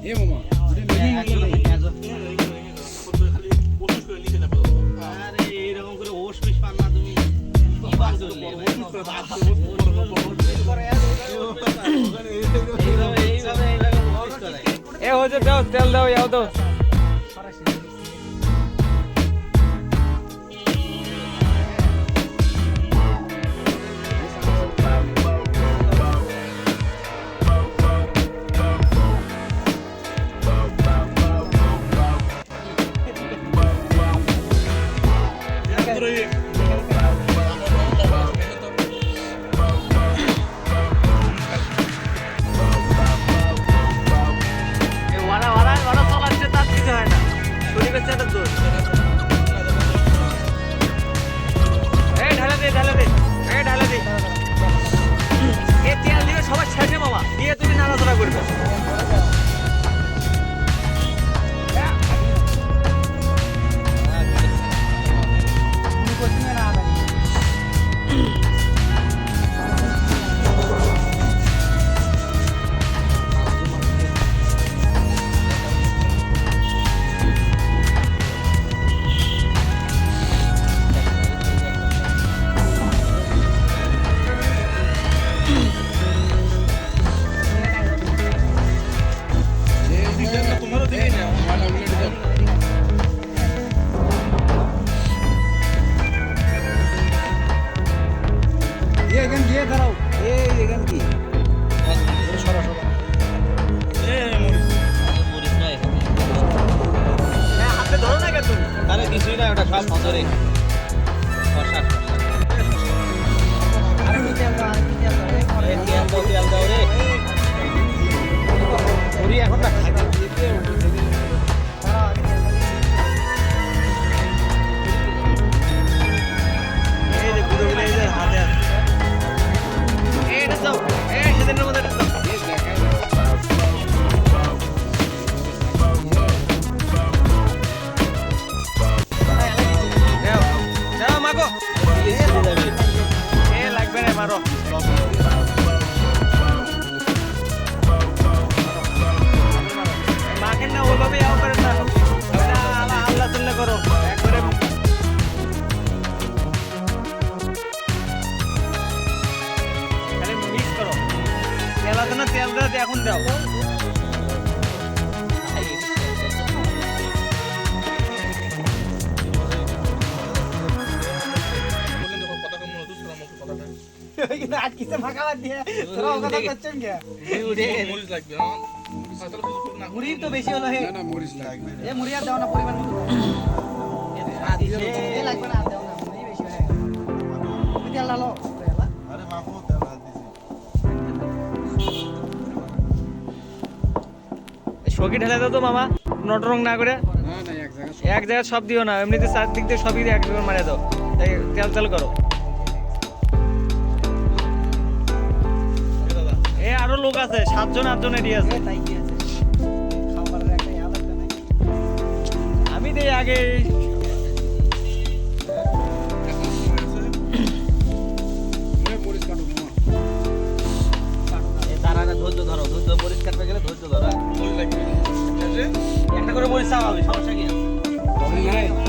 এ মামা এ হচ্ছে দাও তেল দাও ইয়াও দাও দিয়ে দাঁড়াও। এই এখান কি? সরা সরা হ্যাঁ হাতে ধরো না কেন তুমি? আরে কিছুই না ওটা সব ভেতরে কথা নাই ওইখানে আটকিছে ফাঁকা বাদ দিয়ে তোরা কথা করছেন কে মরিচ লাগবে তাহলে শুধু শুকনা মুড়ি তো বেশি হলো হে। না মরিচ লাগবে এ মুড়ি আর দাও না পরিমাণ লাগবে না দাও না বেশি হয়ে তেল ঢালো দাও তো মামা নটরং না করে। এক জায়গায় সব দিও না, এমনিতে চারদিক দিয়ে সবই দিয়ে একবার মারে দাও। এই তেল তেল করো। এ আরও লোক আছে, সাতজন, আটজন এটি আছে। তাই আমি দেই আগে। ধৈর্য ধরো, ধৈর্য পরিষ্কার হয়ে গেলে ধৈর্য ধরো। লাগবে। একটা করে বই চাওয়া হবে সমস্যা কি? আছে